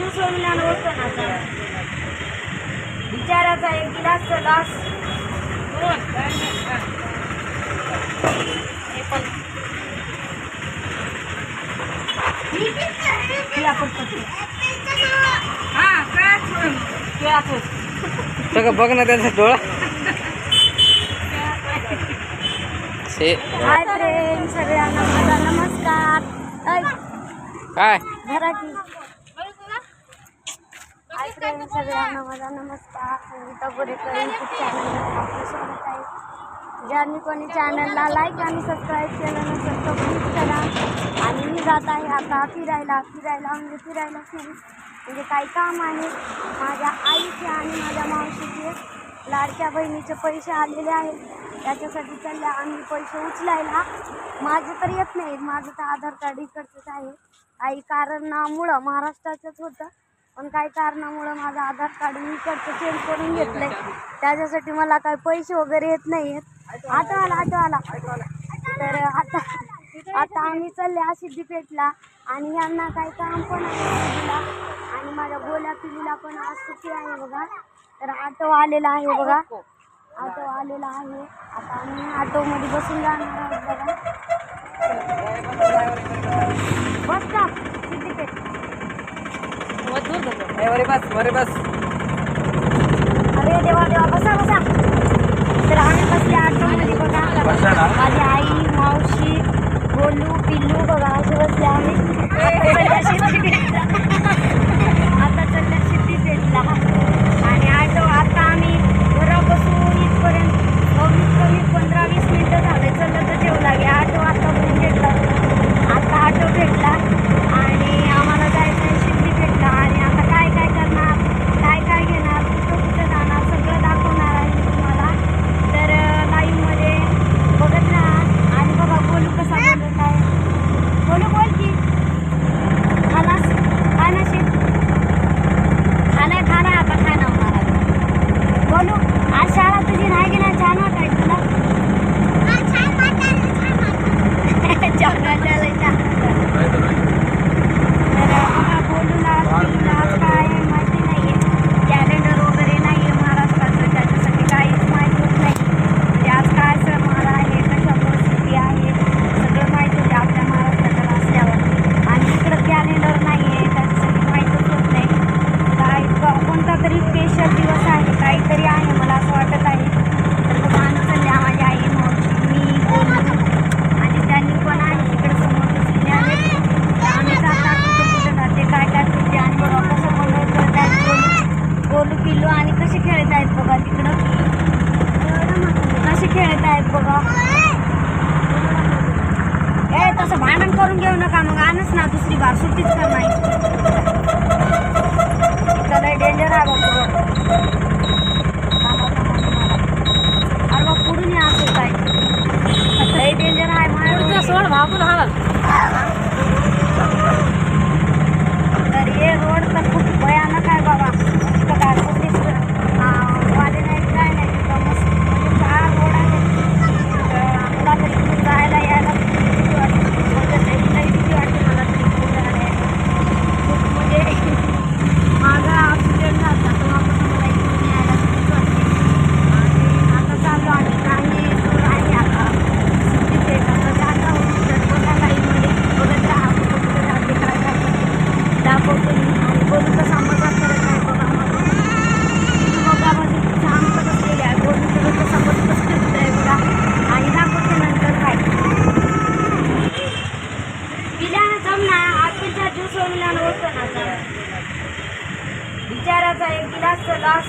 Juice मिळालं होतं ना आता. बिचाराचा एक गिलास लॉस सगळं बघ ना त्याचा डोळा शे हाय फ्रेंड सगळ्यांना माझा नमस्कार ऐक, काय धरा की हाय फ्रेंड सगळ्यांना माझा नमस्कार. संगीता बोरेकर यूट्यूब चॅनल आपलं स्वागत आहे. ज्यांनी कोणी चॅनलला लाईक आणि सबस्क्राईब केलं नसेल तर प्लीज करा. आणि मी जात आहे आता फिरायला फिरायला म्हणजे फिरायला फिरू म्हणजे काही काम आहे? माझ्या आईचे आणि माझ्या मावशीचे लाडक्या बहिणीचे पैसे आलेले आहेत. त्याच्यासाठी चालले आम्ही पैसे उचलायला माझं तर येत नाही. माझं तर आधार कार्ड इकडचंच आहे. काही कारणामुळं महाराष्ट्राचंच होतं. पण काही कारणामुळं माझं आधार कार्ड मी इकडचं चेंज करून घेतलंय. त्याच्यासाठी मला काही पैसे वगैरे येत नाही आहेत आटो आला आटो आला. तर आता आता आम्ही चालले आहे सिद्धीपेठला आणि यांना काही काम पण आहे आणि माझ्या गोल्या पिलीला पण आज सुट्टी आहे बघा. तर ऑटो आलेला आहे बघा. ऑटो आलेला आहे. आता आम्ही ऑटोमध्ये बसून जाणार आहोत बघा. बस का सिद्धीपेठ वरे बस वरे बस. अरे देवा देवा बसा बसा. तर आम्ही बसले ऑटोमध्ये बघा. माझी आई मावशी गोलू पिल्लू बघा असे बसले आम्ही. आता चालल्या सिद्धीपेठला आता चालल्या सिद्धीपेठला आणि ऑटो आता आम्ही घरापासून इथपर्यंत कमीत कमी पंधरा वीस मिनटं झाले चाललं तर जेव लागे ऑटो आतापर्यंत भेटला आता ऑटो भेटला आणि आम्हाला जायचं आहे सिद्धीपेठला आणि आता काय काय करणार काय काय घेणार कुठं कुठं जाणार सगळं दाखवणार आहे मी तुम्हाला तर लाईव्हमध्ये बघत राहा आणि बघा बोलू कसा बोलत आहे बोलू बोल की खानास खानाशी खाना खाना आता खाना होणार आहे बोलू आज शाळा तुझी नाही गेला छान वाटाय तुला छान वाटायला छान वाटायला. तर आम्हाला बोलूला पिलूला आज काय आहे माहिती नाही आहे कॅलेंडर वगैरे नाही आहे महाराष्ट्राचं त्याच्यासाठी काहीच माहीत होत नाही म्हणजे आज काय सणवार आहे कशा परिस्थिती आहे सगळं माहीत होते आपल्या महाराष्ट्राकडे असल्यावर आणि इकडं कॅलेंडर नाही आहे त्याच्यासाठी माहीतच होत नाही काय क- कोणता तरी स्पेशल दिवस आहे काहीतरी आहे मला असं वाटत आहे तर बघा आम्ही चालल्या माझी आई मावशी मी बोलू आणि त्यांनी पण आहे तिकडे समोर बसलेले आहेत तर आम्ही जाता कुठं कुठं जाते काय काय करते आणि बघा कसं बनवत करत आहेत गोलू गोलू पिल्लू आणि कसे खेळत आहेत बघा तिकडं कसे खेळत आहेत बघा. ए तसं भांडण करून घेऊ नका मग. आणच ना दुसरी बार. सुट्टीच कर नाही. इथं डेंजर आहे बाबा अरे बा पुढून या असं काय डेंजर आहे सोड भागून तर हे रोड तर खूप भयानक आहे बाबा इथं काय कुठेच अं, वाले नाही काय नाही तिथं मस्त म्हणजे चार रोड आहे तर मला तरी इथून जायला यायला खूप भीती वाटते म्हणजे लई लई भीती वाटते मला तरी इथून जायला यायला. खूप म्हणजे माझा ॲक्सिडेंट झाला तेव्हापासून मला इथून यायला भीतीच वाटते आणि आता चाललो आणि काही दूर आहे आता तिथे आता जात आहोत तर बघा लाईनमध्ये बघत राहा कुठं कुठं जाते काय काय करते दाखवते मी आणि बोलू कसा मजा करत आहे बघा मला बघा म्हणजे शांत बसलेली आहे बोलू तर कसा बसत करत आहे बघा आणि दाखवते नंतर काय पिल्यानं जम ना आजच्या ज्यूस मिळालं होतं ना जरा. बिचाराचा एक गिलास लॉस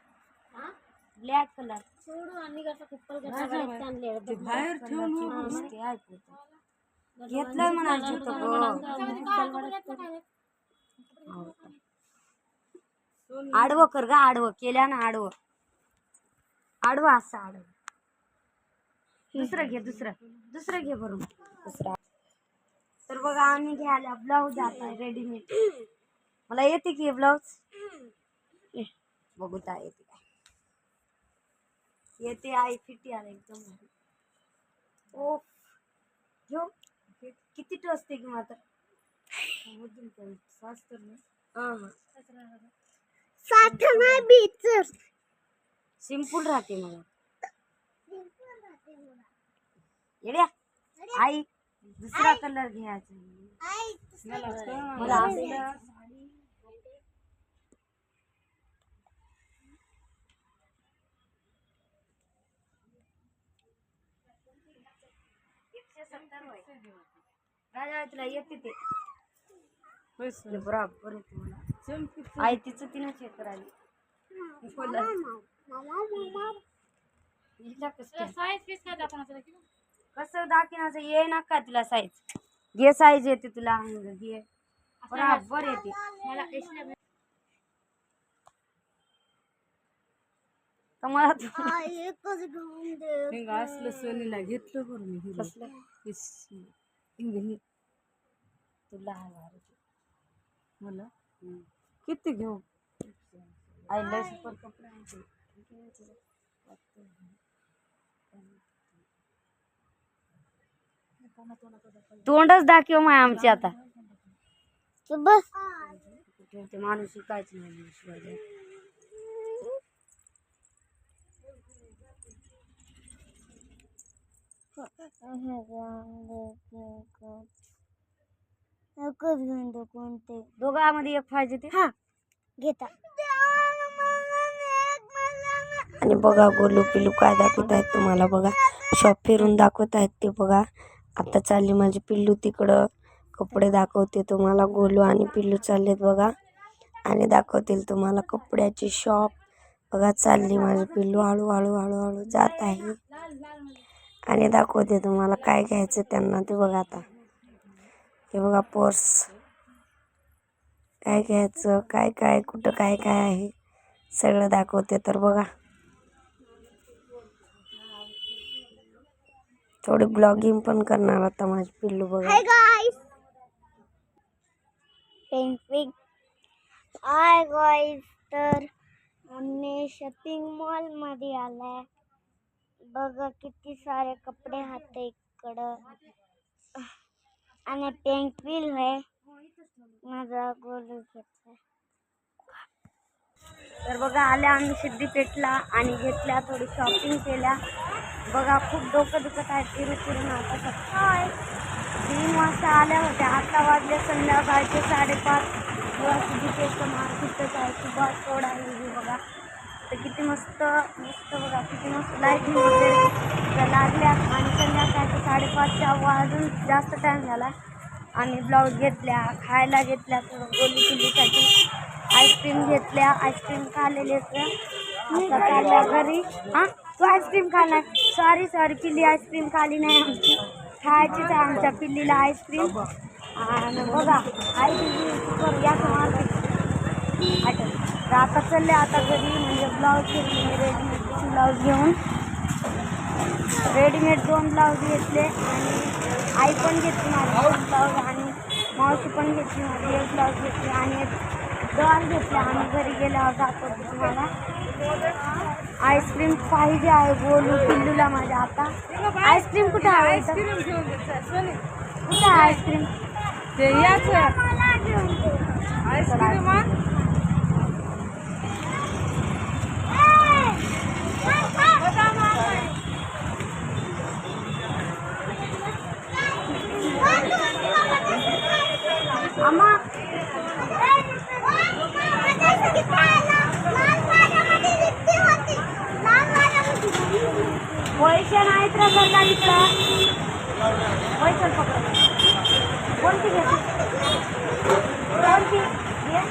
ब्लॅक कलर. सोडू आणि कसं कुप्पल बाहेर ठेवून घेतलं म्हणायचं आडवं कर ग आडवं. केल्या ना आडवं. आडवं असं आडवं. दुसरं घे दुसरं. दुसरं घे भरून. दुसरं. तर बघा आम्ही घ्यायला ब्लाऊज आता रेडीमेड मला येते की ब्लाऊज? बघू ता येते. येते आई फिटी आला एकदम. ओ घेऊ किती टसते की मात्र सिंपल राहते मला येड्या आई दुसरा कलर घ्यायचा मला राजा तुला येते ते. बरोबर आई तिचं तिनं चेक करायला कसं दाखिनाचं ये ना का तुला साईज घे साईज येते तुला. घे. बरोबर येते. तर मला तू- असलं सोनीला घेतलं बरं मी? इस- तुला. मला किती घेऊ आई सुपर कपडे तोंडच दाखव माय आमची आता बस। ते माणूस शिकायचं नाही शिवाय कोणते दोघांमध्ये एक पाहिजे ते हा घेता. आणि बघा गोलू पिलू काय दाखवत आहेत तुम्हाला बघा. शॉप फिरून दाखवत आहेत ते बघा. आता चालली माझी पिल्लू तिकडं. कपडे दाखवते तुम्हाला गोलू आणि पिल्लू चाललेत बघा. आणि दाखवतील तुम्हाला कपड्याची शॉप बघा चालली माझी पिल्लू. हळू हळू हळू हळू जात आहे. आणि दाखवते तुम्हाला काय घ्यायचं त्यांना. ते बघा आता. हे बघा पर्स. काय घ्यायचं काय काय कुठं काय काय आहे? सगळं दाखवते तर बघा. थोडी ब्लॉगिंग पण करणार आता माझी पिल्लू बघा. हाय तर आम्ही शॉपिंग मॉलमध्ये आलाय. बघा किती सारे कपडे हात इकडं. आणि पेंटविल आहे. माझा गोल घेतला तर बघा आल्या आम्ही सिद्धीपेठला आणि घेतल्या थोडी शॉपिंग केल्या. बघा खूप डोकं दुखत आहे फिरू फिरून आता सकाळ तीन वाजता आल्या होत्या. आता वाजले संध्याकाळचे साडेपाच. बघा सिद्धीपेठचं मार्केटच आहे. सुभाष रोड आहे. बघा. तर किती मस्त मस्त बघा किती मस्त लाईटिंग वगैरे लागल्या आणि संध्याकाळचे साडेपाचच्या वाजून जास्त टाईम झाला. आणि ब्लाऊज घेतल्या खायला घेतल्या थोडं गोली किल्लीसाठी आईस्क्रीम घेतल्या आईस्क्रीम खाल्लेली आता घरी. हां? तू आईस्क्रीम खाणार? सॉरी सॉरी पिल्ली आईस्क्रीम खाली नाही आमची. खायचीच आहे आमच्या पिल्लीला आईस्क्रीम आणि बघा आई पिल्ली या समाज आठवण तर आता चालले आता घरी म्हणजे ब्लाऊज घेतले रेडीमेड ब्लाऊज घेऊन. रेडीमेड दोन ब्लाऊज घेतले आणि आई पण घेतली माझी दोन ब्लाऊज आणि मावशी पण घेतली माझी एक ब्लाऊज घेतली आणि एक दोन घेतले. आम्ही घरी गेल्यावर दाखवते तुम्हाला. आईस्क्रीम पाहिजे आहे बोलू पिल्लूला माझ्या आता. आईस्क्रीम कुठे आहे? कुठे आहे ice cream. Ice cream maestra Margarita. Voy con poco. Ponte bien. Ponte bien.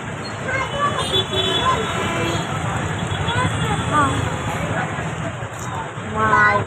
Oh. Wow.